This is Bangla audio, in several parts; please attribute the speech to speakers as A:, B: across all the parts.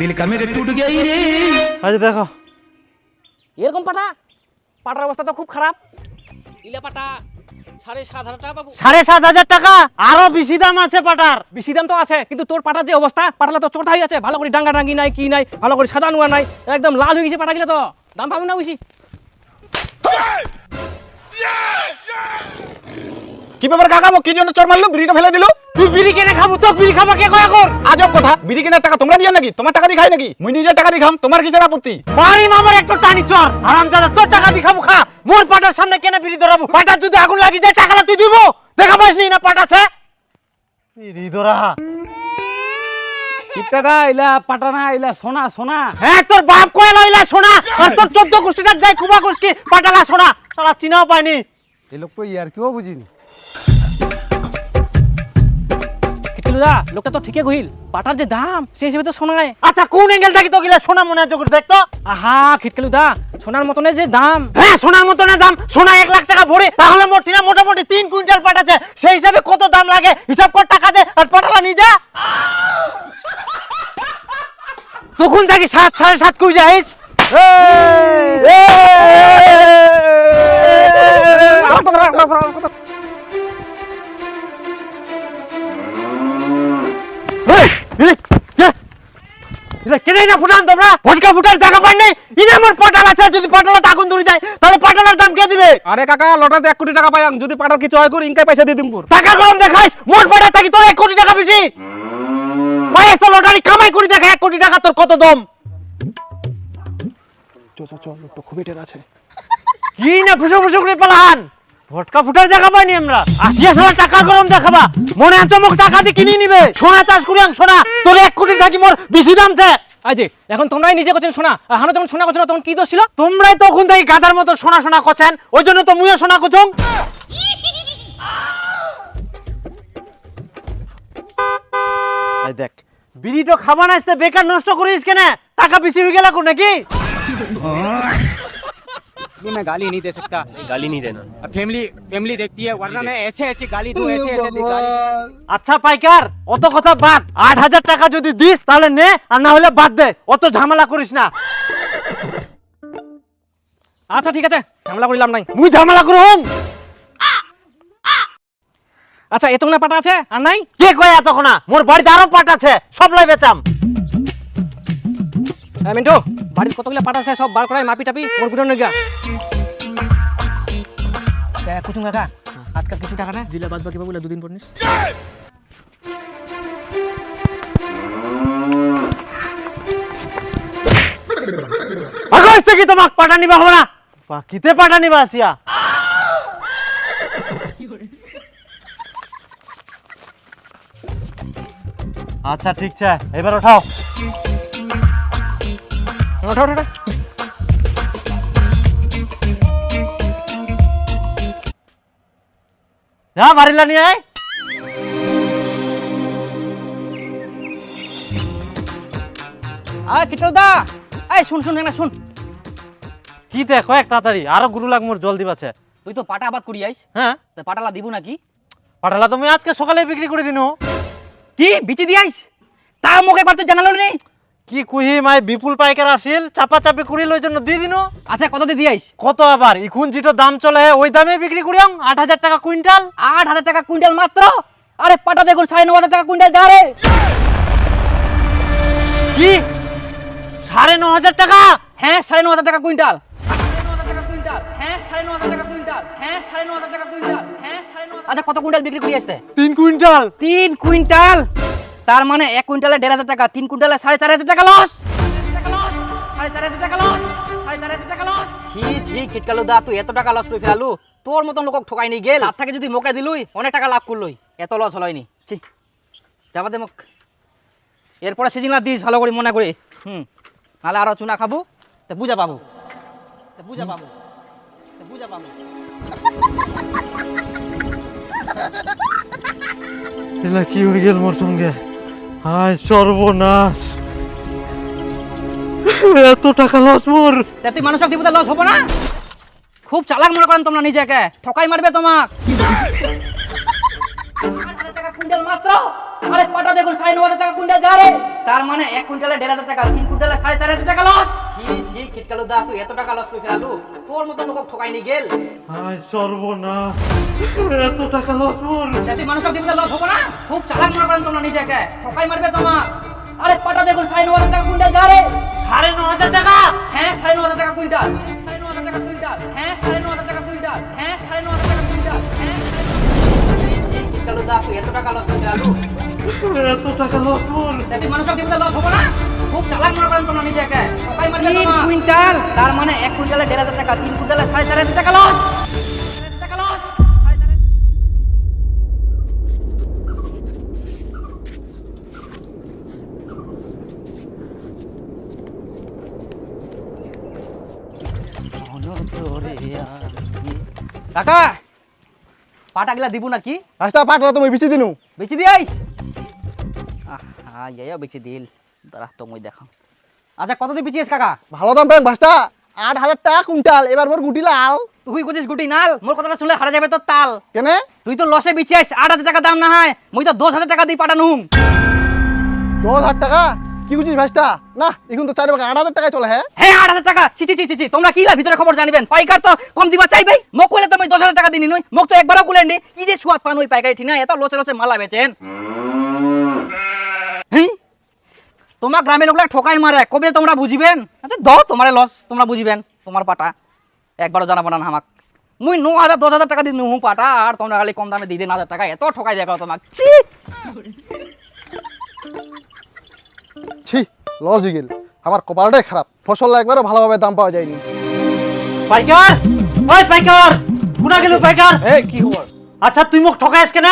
A: দিল কামে টুট গেই রে
B: আজ দেখো
C: এরকম পাটা পাটার অবস্থা তো খুব খারাপ ইলা পাটা সাড়ে সাত হাজার টাকা বাবু
B: সাড়ে সাত হাজার টাকা আরও বেশি দাম আছে পাটার
C: বেশি দাম তো আছে কিন্তু তোর পাটার যে অবস্থা পাটালা তো চোটাই আছে ভালো করে ডাঙ্গা ডাঙ্গি নাই কি নাই ভালো করে সাজানো নাই একদম লাল হয়ে গেছে পাটা গেলে তো দাম পাবো না বেশি
D: কি ব্যাপার কাকাবো কি জন্য চোর মারলো? বিড়িটা ফেলে দিল?
B: তুই বিড়ি কিনে খাব তো বিড়ি খাবা কে কয়া কর
D: আজব কথা বিড়ি কেনার টাকা তোমরা দিয়ে নাকি? তোমার টাকা দিয়ে খাই নাকি? মুই নিজের টাকা দিয়ে খাম তোমার কিসের আপত্তি?
B: বাড়ি মামার একটু টানি চর। আরাম দাদা তোর টাকা দি খাব খা। মোর পাটার সামনে কেনে বিড়ি ধরাবো? পাটার যদি আগুন লাগি যায় টাকাটা তুই দিব? দেখা পাস নি না পাটাছে বিড়ি ধরা।
D: টাকা ইলা পাটানা ইলা সোনা সোনা।
B: হ্যাঁ তোর বাপ কয় লইলা সোনা? আর তোর চোদ্দ গোষ্ঠীটা যাই কুবা গোষ্ঠী পাটালা সোনা। সারা চিনাও পাইনি।
E: এই লোক তো ইয়ার কেউ বুঝিনি।
C: কিটকিলুদা লোকটা তো ঠিকই কহিল পাটার যে দাম সেই হিসেবে তো শোনায়
B: আচ্ছা কোন অ্যাঙ্গেল থাকি তো গিলা সোনা মনে করে দেখতো
C: আহা খিটকিলুদা সোনার মতনের যে দাম।
B: হ্যাঁ সোনার মতনের দাম। সোনা এক লাখ টাকা ভরে তাহলে মোট টিনা মোটামুটি তিন কুইন্টাল পাঠাচ্ছে সেই হিসাবে কত দাম লাগে? হিসাব কর টাকা দে আর পাঠালা নিয়ে যা তখন থাকি সাত সাড়ে সাত কুই যাইস কেনে না ফুটান তোমরা? ভটকা ফুটার জায়গা পাই নাই। ইনে আমার পাটাল আছে যদি পাটালা আগুন ধরে যায় তাহলে পাটালার দাম কে দিবে?
D: আরে কাকা লটাতে এক কোটি টাকা পাইয়াম যদি পাটার কিছু হয় করে ইনকাই পয়সা দিয়ে দিমপুর।
B: টাকা গরম দেখাইস মোট পাটা থাকি তোর এক কোটি টাকা বেশি। পাইস তো লটারি কামাই করে দেখা এক কোটি টাকা তোর কত দম? চল চল চল লোকটা খুবই টের আছে। কি না ফুসো ফুসো করে পালান? ভটকা ফুটার জায়গা পাইনি আমরা। আসিয়া সময় টাকা গরম দেখাবা। মনে আছে মুখ টাকা দিয়ে কিনে নিবে। সোনা চাষ করি সোনা। তোর এক কোটি থাকি মোর বেশি দাম আছে
C: আই এখন তোমরাই নিজে করছেন শোনা হানো যখন শোনা করছ না, তখন কি দোষ ছিল?
B: তোমরাই তো তাই গাধার মতো শোনা শোনা করছেন, ওই জন্য তো মুইও শোনা করছ দেখ বিড়িটো খাবার আসতে বেকার নষ্ট করিস কেন? টাকা বেশি হয়ে গেল নাকি?
F: नहीं मैं गाली नहीं दे सकता गाली नहीं देना फैमिली फैमिली देखती है वरना मैं ऐसे ऐसी गाली दूं ऐसे ऐसे दी- गाली
B: আচ্ছা পাইকার অত কথা বাদ আট হাজার টাকা যদি দিস তাহলে নে আর না হলে বাদ দে অত ঝামেলা করিস না
C: আচ্ছা ঠিক আছে ঝামেলা করিলাম নাই
B: মুই ঝামেলা করুম
C: আচ্ছা এত না পাটা আছে আর নাই
B: কে কয় এতক্ষণ মোর বাড়িতে আরো পাট আছে সব লাই বেচাম
C: হ্যাঁ মিন্টু বাড়ির কতগুলো পাটা আছে সব বার করাই মাপি টাপি ওরগুলো গিয়া কুচুম কাকা আজকাল কিছু টাকা না জিলা বাদ বাকি পাবো দুদিন পর নিস।
B: আগস্ট থেকে তোমাক পাটা নিবা হবে না। বাকিতে পাটা নিবা আসিয়া। আচ্ছা ঠিক আছে এবার ওঠাও।
C: ওঠা ওঠা।
B: যা বাড়িলা নিয়ে আয়।
C: আয় কিটল দা এই শুন শুন না শুন।
B: কি দেখ কয়েক তাড়াতাড়ি। আরও গুরু লাগ মোর জল দিবাছে
C: তুই তো পাটা আবাদ করি আইস
B: হ্যাঁ?
C: তো পাটালা দিব নাকি?
B: পাটালা তুমি আজকে সকালে বিক্রি করে দিনু।
C: কি বিচি দি আইস তা মোক একবার তো জানালো নেই
B: কি কুহি মাই বিপুল পাইকার আসিল চাপা চাপি করি লই জন্য দিয়ে দিনু।
C: আচ্ছা কত দিয়ে দি আইস
B: কত আবার? ইখুন যেটা দাম চলে ওই দামে বিক্রি করি আট হাজার টাকা কুইন্টাল।
C: আট হাজার টাকা কুইন্টাল মাত্র? আরে পাটা দেখুন সাড়ে ন হাজার টাকা কুইন্টাল যা রে।
B: কি? সাড়ে ন হাজার টাকা?
C: হ্যাঁ সাড়ে ন হাজার টাকা কুইন্টাল। হ্যাঁ কুইন্টাল। হ্যাঁ হ্যাঁ আচ্ছা কত কুইন্টাল। বিক্রি করে আসতে
B: তিন কুইন্টাল।
C: তিন কুইন্টাল? তার মানে এক কুইন্টালে দেড় হাজার টাকা তিন কুইন্টালে সাড়ে চার হাজার টাকা লস সাড়ে চার হাজার টাকা লস সাড়ে চার হাজার টাকা লস ছি ছি কিটকালু দা তুই এত টাকা লস করে ফেলালু। তোর মতন লোক ঠকাই নি গেল। থেকে যদি মোকে দিলুই অনেক টাকা লাভ করলুই। এত লস হলয়নি ছি যাবা দে মোক এরপরে সেদিন দিস ভালো করে মনে করে। হুম নাহলে আরও চুনা খাব তা বুঝা পাবো। তা বুঝা পাবো। তা বুঝা পাবো।
B: কি হয়ে গেল মোর সঙ্গে? হায় সর্বনাশ। এত টাকা লস মোর।
C: তা তুই মানুষক দিব লস হব না? খুব চালাক মনে করেন তোমরা নিজেকে। ঠকাই মারবে তোমাক। হাজার টাকা কুইন্টাল মাত্র? আরে পাটা দেখুন সাড়ে ন হাজার টাকা কুইন্টাল যা রে। তার মানে এক কুইন্টালে দেড় হাজার টাকা তিন কুইন্টালে সাড়ে চার হাজার টাকা লস ছি ছি খিটকালু দা তুই এত টাকা লস করে ফেলালু? তোর মতো লোক ঠকাই নি গেল।
B: হায় সর্বনাশ। এত টাকা লস মোর।
C: যাতে মানুষ লস হবে না? খুব চালাক মনে করেন তোমরা নিজেকে। ঠকাই মারবে তোমার। আরে পাটা দেখুন সাড়ে ন হাজার টাকা কুইন্টাল যা রে।
B: সাড়ে ন হাজার টাকা?
C: হ্যাঁ সাড়ে ন হাজার টাকা কুইন্টাল। সাড়ে ন হাজার টাকা কুইন্টাল। হ্যাঁ সাড়ে ন হাজার টাকা কুইন্টাল। হ্যাঁ সাড়ে ন হাজার টাকা কুইন্টাল। হ্যাঁ খিটকালু দা তুই এত টাকা লস করে ফেলালু।
B: এত টাকা লস মোর।
C: যাতে মানুষ দিতে লস হবে না? খুব চালাক মনে করেন তোমরা নিজেকে। তিন কুইন্টাল তার মানে এক কুইন্টালে দেড় হাজার টাকা তিন কুইন্টালে সাড়ে চার হাজার টাকা লস কাকা! পাটা গিলা দিব নাকি?
E: রাস্তা পাটলা তুমি বেশি দিনু।
C: বেচি দিয়াইস আহা ইয়া বেচি দিল। দাঁড়া তো মই দেখাম আচ্ছা কত দিয়ে বেচিস কাকা?
E: ভালো দাম পেন ভাস্তা। আট হাজার টাকা কুইন্টাল এবার মোর গুটি লাল।
C: তুই কইছিস গুটি নাল মোর কথাটা শুনলে হারা যাবে তোর তাল।
E: কেনে?
C: তুই তো লসে বেচিস আট হাজার টাকা দাম না হয় মুই তো দশ হাজার টাকা দিয়ে পাঠানুম
E: দশ হাজার টাকা? কি বুঝিস ভাস্তা? না এখন তো চারি আট হাজার টাকায় চলে হ্যাঁ?
C: হ্যাঁ আট হাজার টাকা! ছি ছি ছি ছি, তোমরা কি লা ভিতরে খবর জানিবেন। পাইকার তো কম দিবা চাইবেই। মোক কইলে তো আমি দশ হাজার টাকা দিনি নই। মোক তো একবারও কুলেন নি। কি যে সুয়াদ পান ওই পাইকারি ঠিক না এত লসে লসে মালা বেচেন। হেই, তোমার গ্রামের লোকরা ঠকাই মারে কবে তোমরা বুঝিবেন? আচ্ছা দাও তোমার লস তোমরা বুঝিবেন তোমার পাটা। একবারও জানাব না আমাক। মুই ন হাজার দশ হাজার টাকা দিই নুহু পাটা আর তোমরা খালি কম দামে দিয়ে দিন হাজার টাকা এত ঠকাই দেখো তোমাক। ছি!
E: ছি লস গেল। আমার কপালটাই খারাপ। ফসল একবারও ভালোভাবে দাম পাওয়া যায়নি।
B: পাইকার! ওই পাইকার! কোনা গেল পাইকার?
C: এই কি খবর?
B: আচ্ছা তুই মোক ঠকাইস কেন?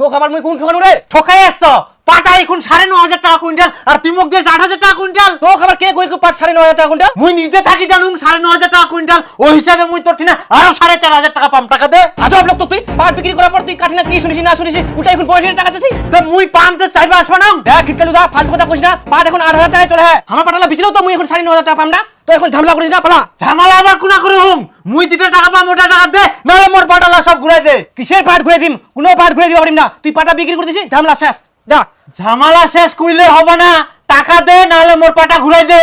C: তো খাবার মুই কোন ঠকানো রে?
B: ঠকাইস তো। পাটা এখন সাড়ে ন হাজার টাকা কুইন্টাল আর তুই মোক দিস আট হাজার টাকা কুইন্টাল।
C: তো খাবার কে কই পাট সাড়ে নয় হাজার টাকা কোনটা
B: মুই নিজে থাকি জানুম সাড়ে ন হাজার টাকা কুইন্টাল। ওই হিসাবে মুই তোর ঠিনা আরও সাড়ে চার হাজার টাকা পাম টাকা দে।
C: আজব লোক তো তুই। পাট বিক্রি করার পর তুই কাঠি না কি শুনিস না শুনিস উল্টা এখন পয়সা টাকা চাচ্ছি
B: তা মুই পাম তো চাইবে আসবে না।
C: দেখ কিটকালু দা ফালতু কথা কইস না। পাট এখন আট হাজার টাকায় চলে হ্যাঁ। আমার পাটালা বিচিলেও তো মুই এখন সাড়ে ন হাজার টাকা পাম না। তো এখন ঝামেলা করিস না পালা।
B: ঝামেলা আবার কোনা করে হুম? মুই যেটা টাকা পাম ওটা টাকা দে নাহলে মোর পাটালা সব ঘুরাই দে।
C: কিসের পাট ঘুরে দিম? কোনো পাট ঘুরে দিবা পারিম না। তুই পাটা বিক্রি করে দিছিস? ঝামেলা শেষ। যা।
B: ঝামেলা শেষ কইলে হবে না। টাকা দে নাহলে মোর পাটা ঘুরাই দে।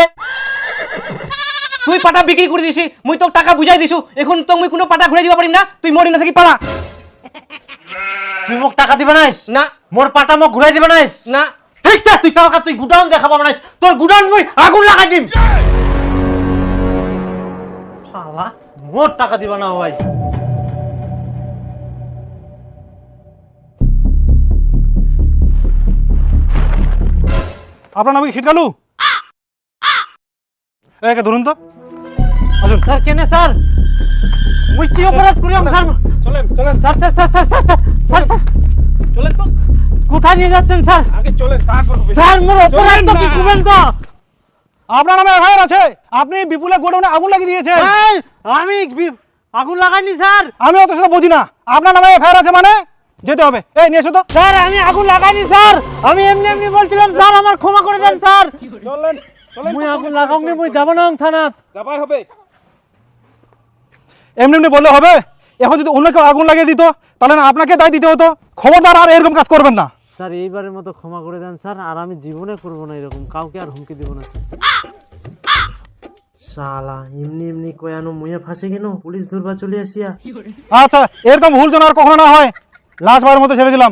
C: তুই পাটা বিক্রি করে দিছি মুই তোর টাকা বুঝাই দিছু। এখন তো মুই কোনো পাটা ঘুরে দিবা পারিম না। তুই মরি না থাকি পালা।
B: তুই মোক টাকা দিবে নাইস?
C: না।
B: মোর পাটা মোক ঘুরাই দিবে নাইস?
C: না।
B: ঠিক আছে তুই কালকা তুই গুডাউন দেখাবো না তোর গুডাউন মুই আগুন লাগাই দিম। শালা মোট টাকা দিবা না ভাই।
D: আপনার নাম খিটকালু একে ধরুন তো। আসুন।
B: স্যার কেন স্যার? মুই কি অপরাধ করি স্যার?
D: চলেন চলেন
B: sir sir sir sir sir sir
D: চলেন তো।
B: কোথায় নিয়ে যাচ্ছেন স্যার?
D: আগে চলেন তারপর
B: স্যার মোর অপরাধ তো কি করবেন তো?
D: আপনার নামে এফআইআর আছে? আপনি বিপুলের গোডাউনে আগুন লাগিয়ে দিয়েছেন।
B: আমি আগুন লাগাইনি স্যার।
D: আমি অত সেটা বুঝি না। আপনার নামে এফআইআর আছে মানে? যেতে হবে। এই নিয়ে এসো তো।
B: স্যার আমি আগুন লাগাইনি স্যার। আমি এমনি এমনি বলছিলাম স্যার আমার ক্ষমা করে দেন স্যার।
D: চলেন
B: মুই আগুন লাগাওনি মুই যাব না থানাত।
D: যাবাই হবে। এমনি এমনি বললে হবে। এখন যদি অন্য কেউ আগুন লাগিয়ে দিত তাহলে না আপনাকে দায় দিতে হতো। খবরদার আর এরকম কাজ করবেন না।
B: স্যার এইবারের মতো ক্ষমা করে দেন স্যার আর আমি জীবনে করব না এরকম কাউকে আর হুমকি দিব না শালা এমনি এমনি কয়ানো মুয়ে ফাঁসে কেন? পুলিশ ধরবা চলে আসিয়া।
D: আচ্ছা এরকম ভুল যেন আর কখনো না হয় লাস্ট বারের মতো ছেড়ে দিলাম।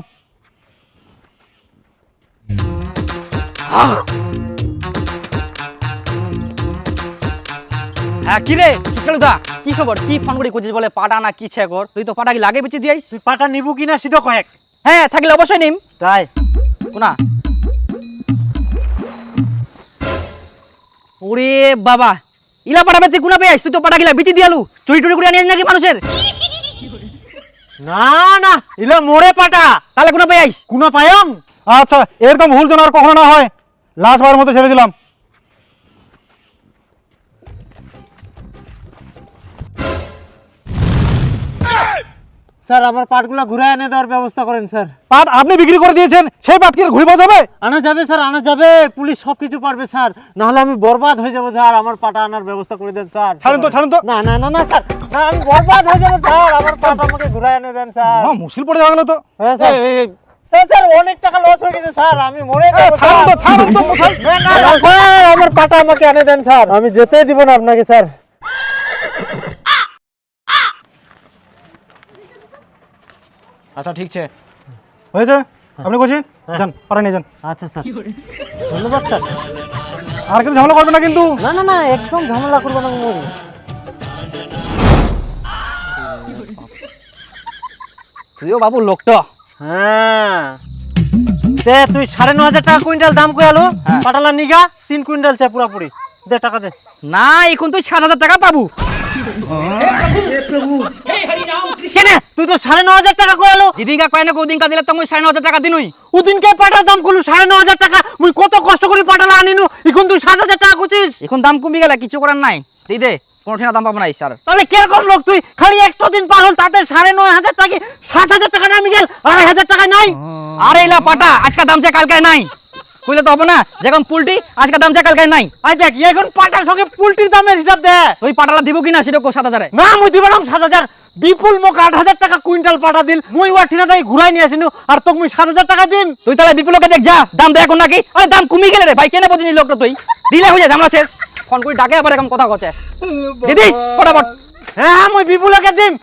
C: হ্যাঁ কি রে? কি খেলু দা কি খবর? কি ফোন করে কইছিস বলে? পাটা না কি ছেকর? তুই তো পাটা কি লাগে বেচে
B: তুই পাটা নিবু কিনা সেটা কয়েক।
C: হ্যাঁ থাকলে অবশ্যই নিম।
B: তাই?
C: কোনা? ওরে বাবা ইলা পাটা বেচে গুনা পেয়েছিস তুই তো পাটা গিলা বেচে দিয়ালু চুরি টুরি করে আনিস নাকি মানুষের?
B: না না ইলে মোরে পাটা।
C: তাহলে গুনা পেয়েছিস
B: কোনা পায়ম?
D: আচ্ছা এরকম ভুল যেন আর কখনো না হয়। লাস্ট বারের মতো ছেড়ে দিলাম।
B: স্যার আমার পাটগুলা ঘুরে এনে দেওয়ার ব্যবস্থা করেন স্যার।
D: পাট আপনি বিক্রি করে দিয়েছেন সেই পাট কি ঘুরে যাবে?
B: আনা যাবে স্যার আনা যাবে। পুলিশ সব কিছু পারবে স্যার। নাহলে আমি বরবাদ হয়ে যাব স্যার। আমার পাটা আনার ব্যবস্থা করে দেন স্যার।
D: ছাড়ুন তো ছাড়ুন তো।
B: না না না না স্যার। না আমি বরবাদ হয়ে যাব স্যার। আমার পাটা আমাকে ঘুরে এনে দেন স্যার।
D: মুশকিল পড়ে তো?
B: হ্যাঁ, স্যার। স্যার স্যার অনেক টাকা লস হয়ে গেছে স্যার। আমি মরে
E: ছাড়ুন তো ছাড়ুন তো
B: আমার পাটা আমাকে এনে দেন স্যার। আমি যেতেই দিব না আপনাকে স্যার।
C: আচ্ছা ঠিক আছে।
D: হয়েছে? আপনি বলছেন যান পারে নিয়ে যান।
B: আচ্ছা স্যার। ধন্যবাদ স্যার।
D: আর কিন্তু ঝামেলা করবে না কিন্তু?
B: না না না একদম ঝামেলা করব না আমি
C: তুইও বাবু লোকটা
B: হ্যাঁ। তে তুই সাড়ে ন হাজার টাকা কুইন্টাল দাম কই আলো।
C: হ্যাঁ।
B: পাটালা নিগা তিন কুইন্টাল চাই পুরাপুরি। দে টাকা দে।
C: না এখন তুই সাত হাজার টাকা পাবো।
B: কেন? তুই তো সাড়ে ন হাজার টাকা কই
C: যেদিনকা কয় না ওদিনকা দিলে তো মুই সাড়ে ন হাজার টাকা দিনুই।
B: ওদিনকে পাটার দাম করলু সাড়ে ন হাজার টাকা। মুই কত কষ্ট করে পাটালা আনিনু। এখন তুই সাত হাজার টাকা কুচিস
C: এখন দাম কমে গেলে কিছু করার নাই। দিই দে কোনো ঠিনা দাম পাবো না স্যার
B: তাহলে কীরকম লোক তুই? খালি একটা দিন পার হল তাতে সাড়ে নয় হাজার টাকা সাত হাজার টাকা নামি গেল আড়াই হাজার টাকা নাই।
C: আরে এলা পাটা আজকে দাম চা কালকে নাই। কইলে তো হবে না? যেমন পুলটি আজকে দাম চা কালকে নাই।
B: আই দেখ এখন পাটার সঙ্গে পুলটির দামের হিসাব দে।
C: তুই পাটালা দিব কিনা সেটা কো সাত হাজারে?
B: না মুই দিব সাত হাজার। বিপুল মোক আট হাজার টাকা কুইন্টাল পাটা দিল। মুই ওয়া ঠিনা দাই ঘুরাই নিয়ে আসিনু আর তোকে মুই সাত হাজার টাকা দিম।
C: তুই তাহলে বিপুলকে দেখ যা। দাম দেখ এখন নাকি। আরে দাম কমে গেলে রে ভাই কেনে বুঝিনি লোকটা তুই? দিলে হয়ে যায় ঝামেলা শেষ। ফোন করে ডাকে আবার এরকম কথা কচ্ছে। দিদিস ফটাফট।
B: হ্যাঁ হ্যাঁ মুই বিপুলকে দিম।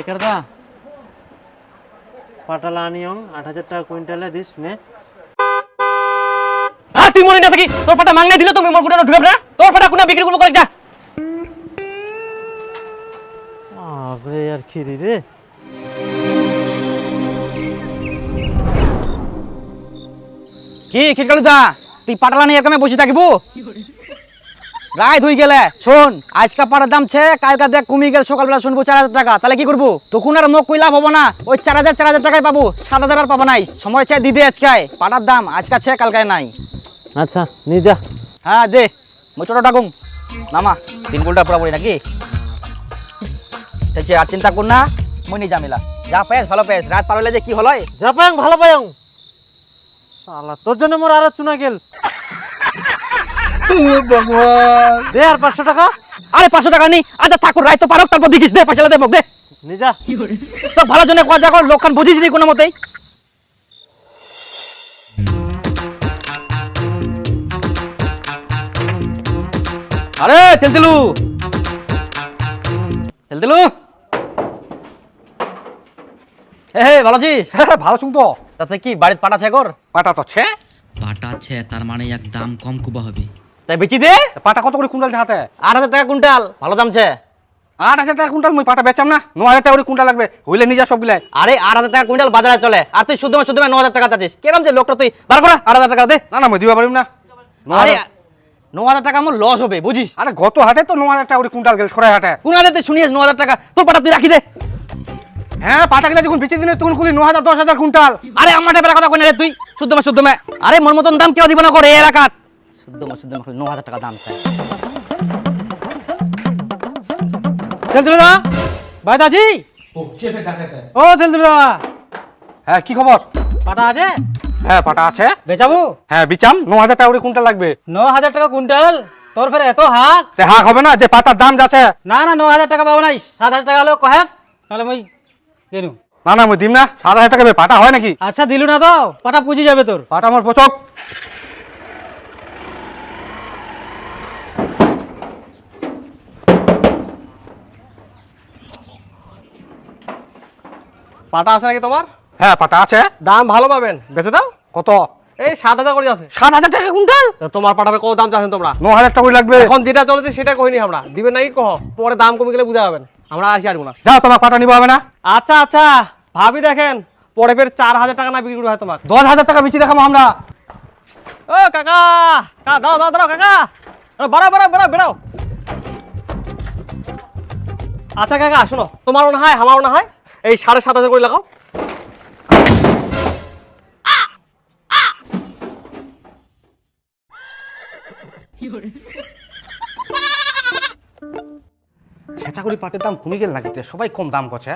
B: পাইকার দা? পাটালা আনিয়ং, আট হাজার টাকা কুইন্টালে দিস, নে।
C: তুই মনে না থাকি? তোর পাটা মাংনা দিলে তুমি মোর গুটানো ঢুকে না? তোর পাটা কোনা বিক্রি করব করে যা।
B: আরে আর খিরি রে
C: কি খিটকালু দা তুই পাটালা নিয়ে এরকম বসে থাকিবো? রায় ধুই গেলে শোন আজকা পাটার দাম ছে কালকা দেখ কমে গেল সকালবেলা শুনব চার হাজার টাকা তাহলে কি করব? তখন আর মুখ কই লাভ হব না ওই চার হাজার চার হাজার টাকায় পাবো সাত হাজার আর পাবো নাই সময় চাই দিদে আজকায় পাটার দাম আজকা ছে কালকায় নাই।
B: আচ্ছা নিয়ে যা।
C: হ্যাঁ দে মই ছোট ডাকুম নামা তিন গোলটা পুরাপুরি নাকি? ঠিক আছে আর চিন্তা কর না মই নিয়ে যা পেস ভালো পেস রাত পার হলে যে কি হলো
B: যা পায়ং ভালো পায়ং। শালা তোর জন্য মোর আরও চুনা গেল। দে আর পাঁচশো টাকা।
C: আরে পাঁচশো টাকা নি আচ্ছা ঠাকুর রায় তো পারক তারপর দেখিস। দে পয়সা দে মোক দে।
B: নিয়ে
C: তো ভালো জন্য কোয়া যা লোকখান বুঝিস নি কোনো মতেই। আরে তেল তেলু তেল হে হে ভালো আছিস?
D: ভালো তো।
C: তাতে কি বাড়িতে
D: পাটা তো ছে।
A: পাটা আছে তার মানে এক দাম কম কুবা হবে।
C: তাই বেচি দে।
D: পাটা কত করে কুইন্টাল হাতে
C: আট হাজার টাকা কুইন্টাল ভালো দামছে
D: আট হাজার টাকা কুইন্টাল মুই পাটা বেচাম না। ন হাজার টাকা করে কুইন্টাল লাগবে। হইলে নিজা সব গিলাই
C: আরে আট হাজার টাকা কুইন্টাল বাজারে চলে। আর তুই শুদ্ধ শুদ্ধ ন হাজার টাকা চাচ্ছিস। কেরম যে লোকটা তুই? বার করা আট হাজার টাকা দে।
D: না না মুই দিবা পারিম না।
C: আরে ন হাজার টাকা আমার লস হবে বুঝিস?
D: আরে গত হাটে তো ন হাজার টাকা করে কুইন্টাল গেল সরাই হাটে।
C: কোন হাজার তুই শুনিস ন হাজার টাকা? তোর পাটা তুই রাখি দে।
D: হ্যাঁ পাটা গেলে যখন বেচে দিনে তখন খুলি ন হাজার দশ হাজার কুইন্টাল।
C: আরে আমার টাকা কথা কই না রে তুই? শুদ্ধ মে শুদ্ধ মে আরে মোর মতন দাম কেউ দিব না করে এলাকাত। শুদ্ধ মে শুদ্ধ মে ন হাজার টাকা দাম চাই।
B: ও
D: হ্যাঁ কি খবর?
B: পাটা আছে?
D: হ্যাঁ পাটা আছে।
B: বেচাবো?
D: হ্যাঁ বিচাম। ন হাজার টাকা করে কুইন্টাল লাগবে।
B: ন হাজার টাকা কুইন্টাল? তোর ফের এত হাক?
D: তে হাক হবে না যে পাতার দাম যাচ্ছে।
B: না না ন হাজার টাকা পাবো নাই সাত হাজার টাকা হলেও কহে নাহলে মই কেনু
D: না না মুই দিম না। সাত হাজার টাকা পাটা হয় নাকি?
B: আচ্ছা দিলু না তো পাটা পুজি যাবে তোর।
D: পাটা আমার পচক।
G: পাটা আছে নাকি তোমার?
D: হ্যাঁ পাটা আছে।
G: দাম ভালো পাবেন। বেঁচে দাও।
D: কত?
G: এই সাত হাজার করে আছে
D: সাত হাজার টাকা কুইন্টাল?
G: তোমার পাঠাবে কত দাম চাচ্ছেন তোমরা?
D: ন হাজার টাকা লাগবে।
G: এখন যেটা চলেছে সেটা কহিনি আমরা। দিবেন নাকি কহ? পরে দাম কমে গেলে বুঝা যাবেন। আমরা আসি আসব না
D: যাও তোমার পাটা নিবা হবে না?
G: আচ্ছা আচ্ছা। ভাবি দেখেন পরে ফের চার হাজার টাকা না বিক্রি করে হয় তোমার।
D: দশ হাজার টাকা বেশি দেখাবো আমরা।
G: ও কাকা! কাকা দাঁড়াও দাঁড়াও দাঁড়াও কাকা! বাড়াও বাড়াও বেড়াও বেড়াও। আচ্ছা কাকা শোনো। তোমার না হয় আমারও না হয়। এই সাড়ে সাত হাজার করে লাগাও।
D: ছেঁচা করে পাটের দাম কমে গেল নাকি? সবাই কম দাম করছে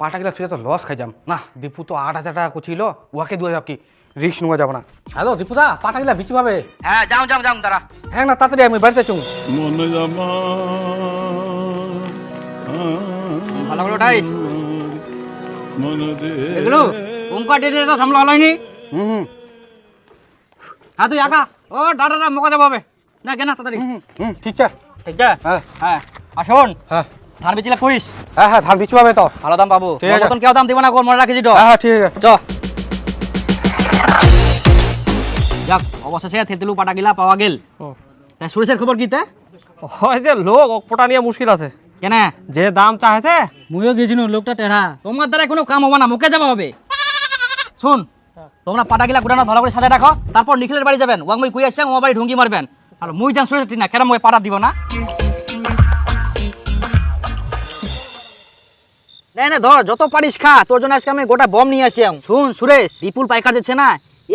D: পাটা গেলে তুই তো লস খাই যাম। না দীপু তো আট হাজার টাকা করছিল উহাকে দু হাজার কি? রিক্স নেওয়া যাবে না।
B: হ্যালো দীপুদা পাঠাইলা বিচি পাবে?
C: হ্যাঁ যাও যাও যাও দাঁড়া।
B: হ্যাঁ না তাড়াতাড়ি আমি বাড়িতে চুম
C: ভালো করে উঠাইস এগুলো ওমকা ডেটে তো সামলা
B: হুম হুম।
C: হ্যাঁ তুই আঁকা। ও ডাটা মোকা যাব হবে না কেনা তাড়াতাড়ি।
B: হুম ঠিক আছে।
C: ঠিক আছে?
B: হ্যাঁ।
C: হ্যাঁ। আর শোন
B: হ্যাঁ।
C: ধান বেচিলে কইস
B: হ্যাঁ হ্যাঁ ধান বিচি পাবে তো।
C: ভালো দাম পাবো।
B: ঠিক আছে।
C: কেউ দাম দিব না গোল মনে রাখিস
B: হ্যাঁ হ্যাঁ ঠিক আছে।
C: চ। যাক অবশেষে থেতেলু পাটা গিলা পাওয়া গেল। সুরেশের খবর কি তে?
B: হয় যে লোক পটা নিয়ে মুশকিল আছে।
C: কেন?
B: যে দাম চাইছে?
C: মুইও গেছিনু লোকটা টেড়া তোমার দ্বারা কোনো কাম হবে না মুখে যাওয়া হবে। শুন তোমরা পাটা গিলা গুড়ানো ভালো করে সাজায় রাখো তারপর নিখিলের বাড়ি যাবেন। ওয়াং মুই কুই আসছেন ও বাড়ি ঢুঙ্গি মারবেন। আর মুই যান ঠিক না কেন মুই পাটা দিব না? না না ধর যত পারিস খা তোর জন্য আজকে আমি গোটা বম নিয়ে আসি শুন সুরেশ বিপুল পাইকার যাচ্ছে না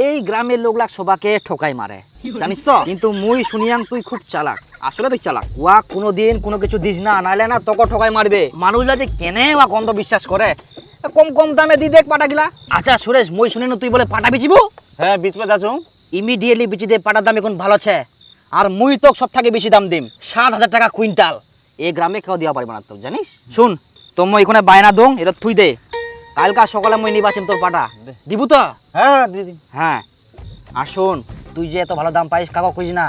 C: এই গ্রামের লোকলাক সবাকে ঠকাই মারে। জানিস তো? কিন্তু মুই শুনিয়াং তুই খুব চালাক। আসলে তুই চালাক। ওয়া কোনোদিন কোনো কিছু দিস না নাইলে না তোকে ঠকাই মারবে। মানুষরা যে কেনে ওয়া গন্ধ বিশ্বাস করে কম কম দামে দি দেখ পাটা গিলা আচ্ছা সুরেশ মই শুনি তুই বলে পাটা বিচিবু
G: হ্যাঁ বিচ পে যাচ্ছ
C: ইমিডিয়েটলি বিচি দে পাটার দাম এখন ভালো আছে। আর মুই তো সব থেকে বেশি দাম দিম সাত হাজার টাকা কুইন্টাল। এই গ্রামে কেউ দেওয়া পারবে না তো জানিস? শুন তো মই এখানে বায়না দং এটা থুই দে। কালকা সকালে মই নিবাসিম তোর পাটা। দিবু তো?
G: হ্যাঁ দিদি
C: হ্যাঁ। আর শোন তুই যে এত ভালো দাম পাইস কাকা কইস না।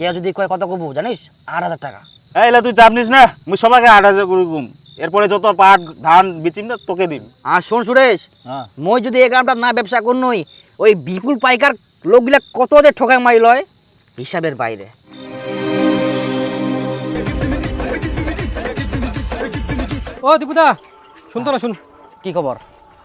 C: কেউ যদি কয় কত কবু জানিস? আট হাজার টাকা।
G: এইলে তুই চাপ নিস না মুই সবাইকে আট হাজার করে গুম এরপরে যত পাট ধান বিচিম না তোকে দিম।
C: আর শোন সুরেশ
G: হ্যাঁ।
C: মই যদি এই গ্রামটা না ব্যবসা করনই ওই বিপুল পাইকার লোকগুলা কত যে ঠকাই মারি লয় হিসাবের বাইরে।
B: ও দীপুদা শুনতো না শুন।
C: কি খবর?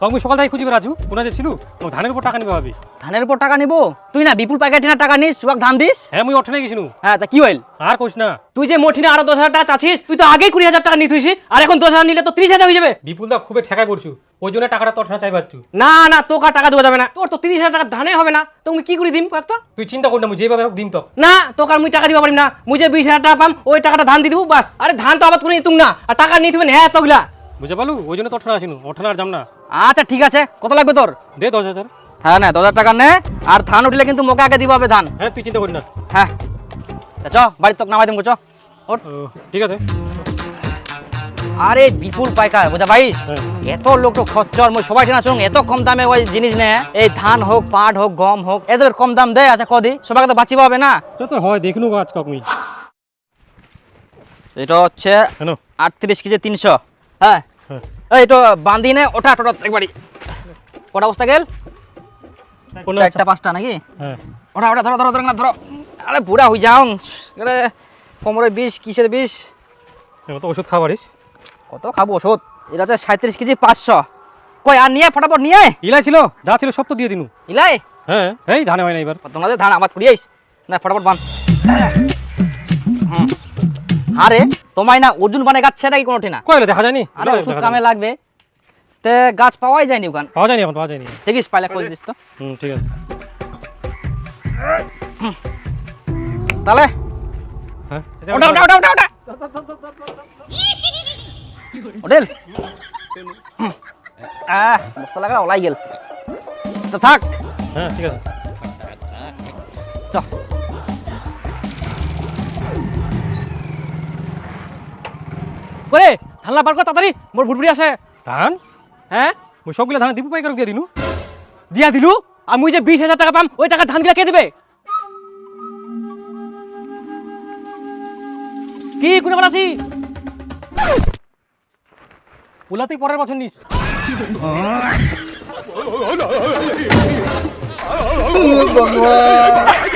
B: আমি সকাল থেকে খুঁজি রাজু কোনা যে ছিল? ধানের উপর টাকা নিবে ভাবি।
C: ধানের উপর টাকা নিব? তুই না বিপুল পাইকার টিনা টাকা নিস ওয়াক ধান দিস?
B: হ্যাঁ মুই অঠনে গেছিনু
C: হ্যাঁ তা কি হইল
B: আর কোশ না।
H: তুই যে মঠিনে আরও দশ হাজার টাকা চাচ্ছিস তুই তো আগেই কুড়ি হাজার টাকা নিয়ে থুইছিস আর এখন দশ হাজার নিলে তো ত্রিশ হাজার হয়ে যাবে।
B: বিপুলদা খুবই ঠেকায় পড়ছু। ওই জন্য টাকাটা তোর চাই পাচ্ছু
H: না না তোকে আর টাকা দেওয়া যাবে না। তোর তো তিরিশ হাজার টাকা ধানে হবে না। তুমি কি করে দিম তো?
B: তুই চিন্তা কর না মুই যেভাবে হোক দিম তো।
H: না তোকে আর মুই টাকা দিবা পারিম না। মুই যে বিশ হাজার টাকা পাম ওই টাকাটা ধান দিয়ে দিব বাস। আরে ধান তো আবাদ করে তুম না। আর টাকা নিয়ে থুবেন হ্যাঁ তোগুলা।
B: বুঝে পালু ওই জন্য তো ঠনা আসিনু ওঠনা আর যাম না
C: আচ্ছা ঠিক আছে। কত লাগবে তোর?
B: দে দশ হাজার।
C: হ্যাঁ না দশ হাজার টাকা নে। আর ধান উঠলে কিন্তু মোকে আগে দিব হবে ধান।
B: হ্যাঁ তুই চিন্তা করি না।
C: হ্যাঁ। চ বাড়ির তোকে নামাই দেবো চ।
B: ঠিক আছে।
C: আরে বিপুল পাইকার বুঝা পাইস?
B: হ্যাঁ।
C: এত লোক তো খচ্চর মই সবাই জানা শুন এত কম দামে ওই জিনিস নে। এই ধান হোক পাট হোক গম হোক এদের কম দাম দেয় আচ্ছা কদি সবাইকে তো বাঁচিবা হবে না?
B: তো হয় দেখনু আজ কক
C: এটা হচ্ছে আটত্রিশ কেজি তিনশো। হ্যাঁ। এই তো বান্ধি নে ওটা টোটা একবারই। কটা বস্তা গেল? চারটা পাঁচটা নাকি?
B: হ্যাঁ।
C: ওটা ওটা ধরো ধরো ধরো না ধরো। আরে বুড়া হয়ে যাও। আরে কোমরে বিষ কিসের বিষ?
B: এবার তো ওষুধ খাবারিস
C: কত খাব ওষুধ? এটা হচ্ছে সাঁত্রিশ কেজি পাঁচশো। কই আর নিয়ে ফটাফট নিয়ে।
B: ইলাই ছিল যা ছিল সব তো দিয়ে দিনু।
C: ইলাই?
B: হ্যাঁ এই ধানে হয় না এবার।
C: তোমাদের ধান আমার ফুরিয়েছ না ফটাফট বান। আরে তোমায় না ওজন বানে গাছ ছেড়ে নাকি কোনোটি না
B: কইলে দেখা যায়নি?
C: আরে ওষুধ কামে লাগবে। তে গাছ পাওয়াই যায়নি ওখান।
B: পাওয়া যায়নি এখন পাওয়া যায়নি।
C: দেখিস পাইলে করে দিস তো।
B: হুম ঠিক আছে।
C: তাহলে?
B: হ্যাঁ?
C: ওটা ওটা ওটা ওটা ওটা হোটেল আহ মস্ত লাগা ওলাই গেল। তো থাক।
B: হ্যাঁ ঠিক আছে।
C: চ।
H: করে ধানলা পার কর তাড়াতাড়ি মোর ভুটভুটি আছে।
B: ধান?
H: হ্যাঁ?
B: মুই সবগুলো ধান দিবু পাইকার দিয়ে দিনু।
H: দিয়া দিলু? আর মুই যে বিশ হাজার টাকা পাম ওই টাকা ধান গিলা কে দিবে? কি কোনে আছি
B: ওলা তুই পরের বছর নিস।
E: ভগবান।